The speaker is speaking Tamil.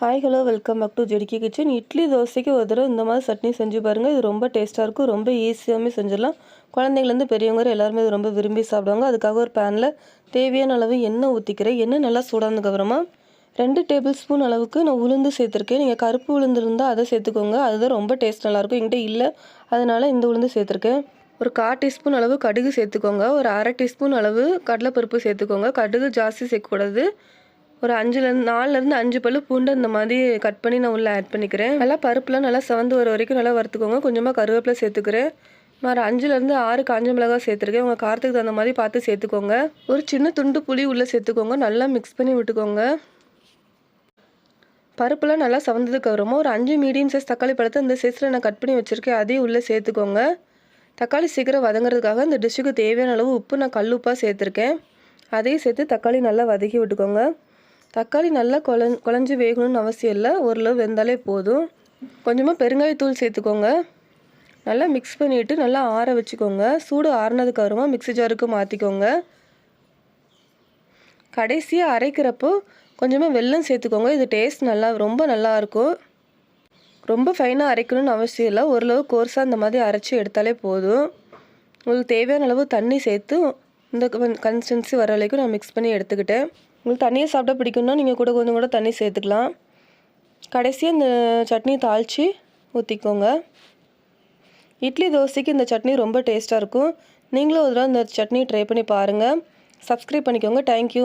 Hi hello welcome back to ஜெடிக்கி kitchen idli தோசைக்கு ஒரு தடவை இந்த மாதிரி சட்னி செஞ்சு பாருங்கள் இது ரொம்ப டேஸ்ட்டாக இருக்கும். ரொம்ப ஈஸியாகவே செஞ்சிடலாம். குழந்தைங்கலேருந்து பெரியவங்க எல்லாருமே இது ரொம்ப விரும்பி சாப்பிடுவாங்க. அதுக்காக ஒரு பேனில் தேவையான அளவு எண்ணெய் ஊற்றிக்கிறேன் எண்ணெய் நல்லா சூடானதுக்கப்புறமா ரெண்டு டேபிள் ஸ்பூன் அளவுக்கு நான் உளுந்து சேர்த்துருக்கேன். நீங்கள் கருப்பு உளுந்து இருந்தால் அதை சேர்த்துக்கோங்க. அதுதான் ரொம்ப டேஸ்ட் நல்லாயிருக்கும் என்கிட்ட இல்லை. அதனால் இந்த உளுந்து சேர்த்துருக்கேன். ஒரு கால் டீஸ்பூன் அளவு கடுகு சேர்த்துக்கோங்க. ஒரு அரை டீஸ்பூன் அளவு கடலைப்பருப்பு சேர்த்துக்கோங்க. கடுகு ஜாஸ்தி சேர்க்கக்கூடாது. ஒரு அஞ்சுலேருந்து நாலுலேருந்து அஞ்சு பல்லு பூண்டு இந்த மாதிரி கட் பண்ணி நான் உள்ளே ஆட் பண்ணிக்கிறேன். நல்லா பருப்புலாம் நல்லா செவந்து வர வரைக்கும் நல்லா வறுத்துக்கோங்க. கொஞ்சமாக கருவேப்பிலை சேர்த்துக்கிறேன். நான் அஞ்சுலேருந்து ஆறு காஞ்ச மிளகாய் சேர்த்துருக்கேன். உங்கள் காரத்துக்கு தகுந்த மாதிரி பார்த்து சேர்த்துக்கோங்க. ஒரு சின்ன துண்டு புளி உள்ளே சேர்த்துக்கோங்க. நல்லா மிக்ஸ் பண்ணி விட்டுக்கோங்க. பருப்புலாம் நல்லா சவந்ததுக்கு அப்புறமா ஒரு அஞ்சு மீடியம் சைஸ் தக்காளி பழத்தை இந்த சைஸில் நான் கட் பண்ணி வச்சுருக்கேன். அதையும் உள்ளே சேர்த்துக்கோங்க. தக்காளி சீக்கிரம் வதங்குறதுக்காக இந்த டிஷ்ஷுக்கு தேவையான அளவு உப்பு நான் கல் உப்பாக சேர்த்துருக்கேன். அதையும் சேர்த்து தக்காளி நல்லா வதக்கி விட்டுக்கோங்க. தக்காளி நல்லா குழ குழஞ்சி வேகணும்னு அவசியம் இல்லை. ஓரளவு வெந்தாலே போதும். கொஞ்சமாக பெருங்காயத்தூள் சேர்த்துக்கோங்க. நல்லா மிக்ஸ் பண்ணிவிட்டு நல்லா ஆற வச்சுக்கோங்க. சூடு ஆறுனதுக்கு அப்புறமா மிக்ஸி ஜாருக்கு மாற்றிக்கோங்க கடைசியாக அரைக்கிறப்போ கொஞ்சமாக வெல்லம் சேர்த்துக்கோங்க. இது டேஸ்ட் நல்லா ரொம்ப நல்லாயிருக்கும் ரொம்ப ஃபைனாக அரைக்கணும்னு அவசியம் இல்லை. ஓரளவு கோர்ஸாக இந்த மாதிரி அரைச்சி எடுத்தாலே போதும். உங்களுக்கு தேவையான அளவு தண்ணி சேர்த்து இந்த கன்சிஸ்டன்சி வர வரைக்கும் நான் மிக்ஸ் பண்ணி எடுத்துக்கிட்டேன். உங்களுக்கு தண்ணியை சாப்பிட்டா பிடிக்கும்னா நீங்கள் கூட கொஞ்சம் கூட தண்ணி சேர்த்துக்கலாம். கடைசியாக இந்த சட்னி தாளித்து ஊற்றிக்கோங்க இட்லி தோசைக்கு இந்த சட்னி ரொம்ப டேஸ்ட்டாக இருக்கும். நீங்களும் ஒரு தடவை இந்த சட்னி ட்ரை பண்ணி பாருங்கள் சப்ஸ்கிரைப் பண்ணிக்கோங்க. தேங்க்யூ